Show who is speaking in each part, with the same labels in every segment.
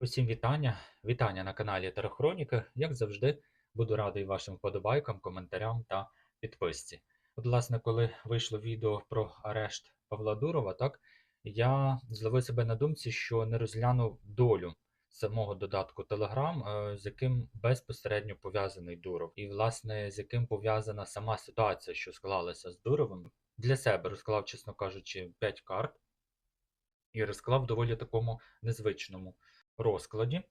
Speaker 1: Усім вітання, вітання на каналі Терохроніки. Як завжди, буду радий вашим вподобайкам, коментарям та підписці. От, власне, коли вийшло відео про арешт Павла Дурова, так я зловив себе на думці, що не розглянув долю самого додатку Telegram, е, з яким безпосередньо пов'язаний Дуров, і, власне, з яким пов'язана сама ситуація, що склалася з Дуровим. Для себе розклав, чесно кажучи, 5 карт і розклав в доволі такому незвичному розкладі.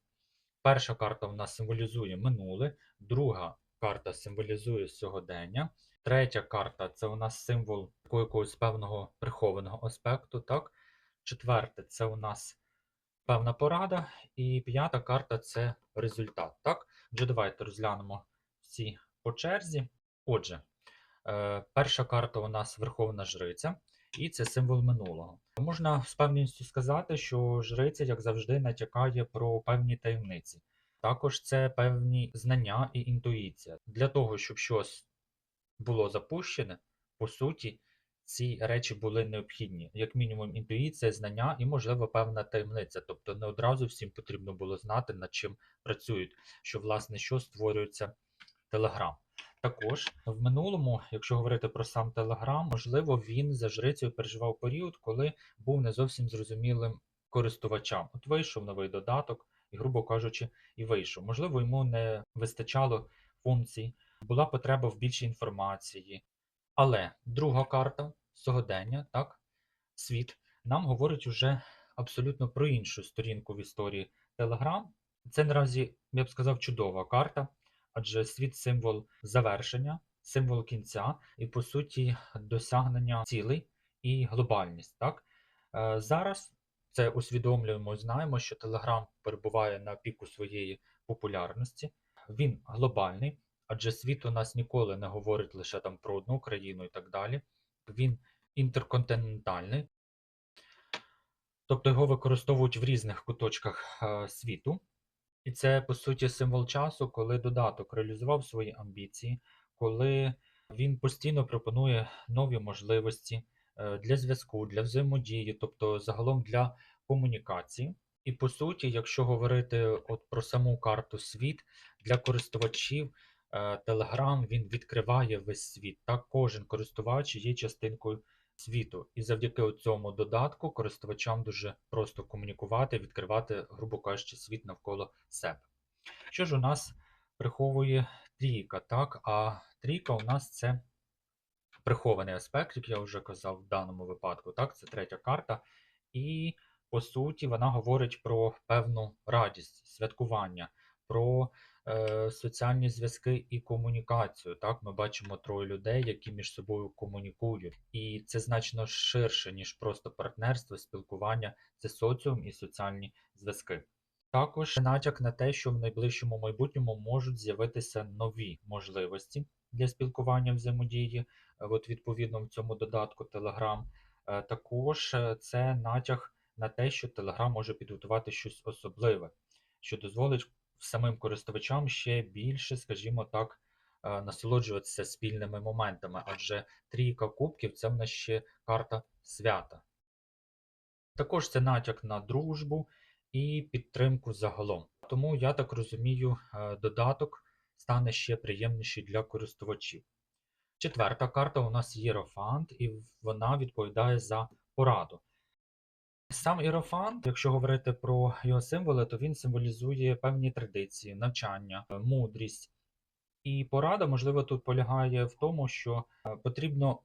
Speaker 1: Перша карта в нас символізує минуле, друга карта символізує сьогодення, третя карта це у нас символ якогось певного прихованого аспекту. так? Четверте це у нас певна порада. І п'ята карта це результат. так? Отже, давайте розглянемо всі по черзі. Отже, е, перша карта у нас Верховна Жриця, і це символ минулого. Можна з певністю сказати, що жриця, як завжди, натякає про певні таємниці. Також це певні знання і інтуїція. Для того, щоб щось було запущене, по суті, ці речі були необхідні. Як мінімум, інтуїція, знання і, можливо, певна таємниця. Тобто не одразу всім потрібно було знати, над чим працюють, що, власне, що створюється Telegram. Також в минулому, якщо говорити про сам Telegram, можливо, він за жрицею переживав період, коли був не зовсім зрозумілим користувачам. От вийшов новий додаток, і, грубо кажучи, і вийшов. Можливо, йому не вистачало функцій, була потреба в більшій інформації. Але друга карта сьогодення, так, світ, нам говорить уже абсолютно про іншу сторінку в історії Telegram. Це наразі, я б сказав, чудова карта адже світ символ завершення, символ кінця і, по суті, досягнення цілей і глобальність. Так? Е, зараз це усвідомлюємо знаємо, що Telegram перебуває на піку своєї популярності, він глобальний, адже світ у нас ніколи не говорить лише там про одну країну і так далі. Він інтерконтинентальний, тобто його використовують в різних куточках е, світу. І це, по суті, символ часу, коли додаток реалізував свої амбіції, коли він постійно пропонує нові можливості е, для зв'язку, для взаємодії, тобто загалом для комунікації. І по суті, якщо говорити от про саму карту світ для користувачів, е, Telegram він відкриває весь світ. Так, кожен користувач є частинкою світу. І завдяки цьому додатку користувачам дуже просто комунікувати, відкривати, грубо кажучи, світ навколо себе. Що ж у нас приховує трійка? Так, а трійка у нас це прихований аспект, як я вже казав в даному випадку. Так, це третя карта. І по суті, вона говорить про певну радість, святкування, про соціальні зв'язки і комунікацію. Так, Ми бачимо троє людей, які між собою комунікують. І це значно ширше, ніж просто партнерство, спілкування, це соціум і соціальні зв'язки. Також натяк на те, що в найближчому майбутньому можуть з'явитися нові можливості для спілкування взаємодії, е, от відповідно в цьому додатку Telegram. Е, також це натяк на те, що Telegram може підготувати щось особливе, що дозволить самим користувачам ще більше, скажімо так, е, насолоджуватися спільними моментами, адже трійка кубків це в нас ще карта свята. Також це натяк на дружбу і підтримку загалом. Тому, я так розумію, е, додаток стане ще приємніший для користувачів. Четверта карта у нас Єрофант, і вона відповідає за пораду. Сам іерофант, якщо говорити про його символи, то він символізує певні традиції, навчання, мудрість. І порада, можливо, тут полягає в тому, що е, потрібно,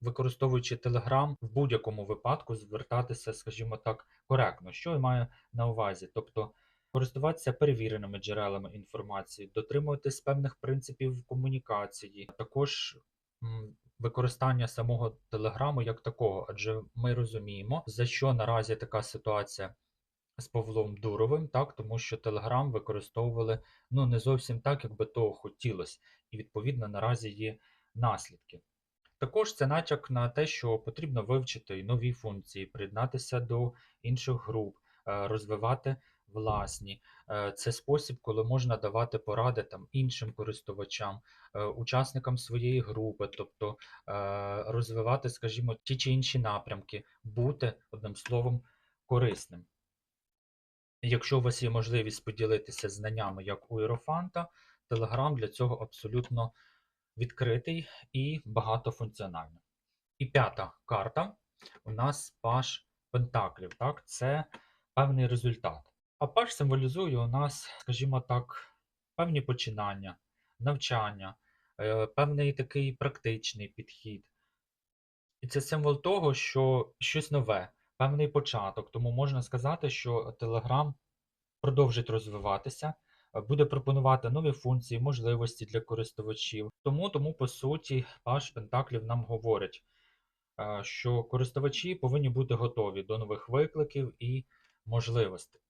Speaker 1: використовуючи Telegram, в будь-якому випадку звертатися, скажімо так, коректно, що я маю на увазі. Тобто користуватися перевіреними джерелами інформації, дотримуватись певних принципів комунікації, також використання самого телеграму як такого, адже ми розуміємо, за що наразі така ситуація з Павлом Дуровим, так, тому що Телеграм використовували ну, не зовсім так, як би того хотілося, і відповідно наразі є наслідки. Також це натяк на те, що потрібно вивчити нові функції, приєднатися до інших груп, е, розвивати власні. Е, це спосіб, коли можна давати поради там іншим користувачам, е, учасникам своєї групи, тобто е, розвивати, скажімо, ті чи інші напрямки, бути одним словом корисним. Якщо у вас є можливість поділитися знаннями, як у Іерофанта, Telegram для цього абсолютно відкритий і багатофункціональний. І п'ята карта у нас паш пентаклів. Так? Це певний результат. А паш символізує у нас, скажімо так, певні починання, навчання, е, певний такий практичний підхід. І це символ того, що щось нове, певний початок. Тому можна сказати, що Telegram продовжить розвиватися, е, буде пропонувати нові функції, можливості для користувачів. Тому, тому по суті, Паш Пентаклів нам говорить, е, що користувачі повинні бути готові до нових викликів і можливостей.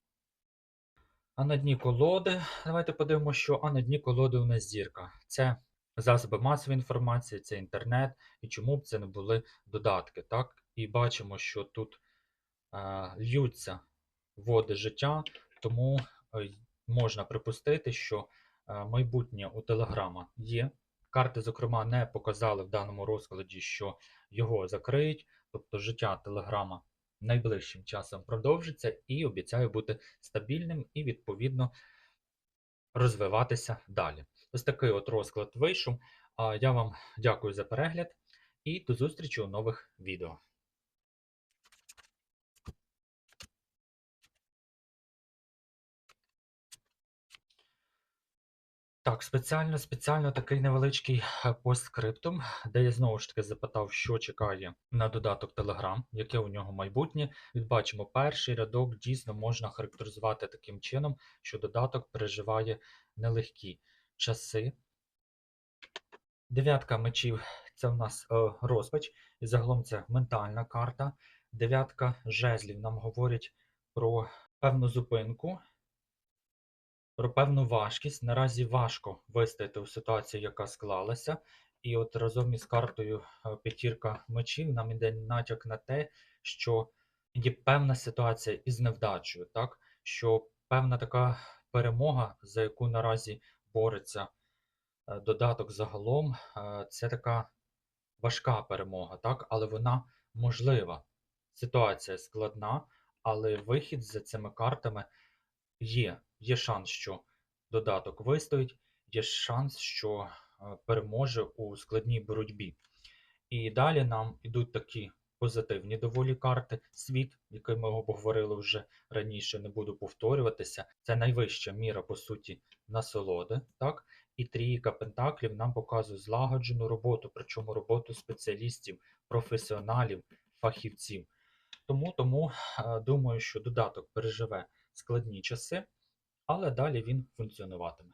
Speaker 1: А на дні колоди, давайте подивимося, що а на дні колоди у нас зірка. Це засоби масової інформації, це інтернет, і чому б це не були додатки. так? І бачимо, що тут е, льються води життя, тому е, можна припустити, що е, майбутнє у Телеграма є. Карти, зокрема, не показали в даному розкладі, що його закриють, тобто життя Телеграма найближчим часом продовжиться і обіцяє бути стабільним і, відповідно, розвиватися далі. Ось такий от розклад вийшов. Я вам дякую за перегляд і до зустрічі у нових відео. Так, спеціально спеціально такий невеличкий е, постскриптум, де я знову ж таки запитав, що чекає на додаток Telegram, яке у нього майбутнє. Відбачимо, перший рядок дійсно можна характеризувати таким чином, що додаток переживає нелегкі часи. Дев'ятка мечів це в нас е, розпач, і загалом це ментальна карта. Дев'ятка жезлів нам говорить про певну зупинку про певну важкість. Наразі важко вистояти у ситуації, яка склалася. І от разом із картою е, п'ятірка мечів нам іде натяк на те, що є певна ситуація із невдачею, так? що певна така перемога, за яку наразі бореться е, додаток загалом, е, це така важка перемога, так? але вона можлива. Ситуація складна, але вихід за цими картами є. Є шанс, що додаток вистоїть, є шанс, що е, переможе у складній боротьбі. І далі нам йдуть такі позитивні доволі карти. Світ, який ми обговорили вже раніше, не буду повторюватися. Це найвища міра, по суті, насолоди. так? І трійка пентаклів нам показує злагоджену роботу, причому роботу спеціалістів, професіоналів, фахівців. Тому, тому е, думаю, що додаток переживе складні часи але далі він функціонуватиме.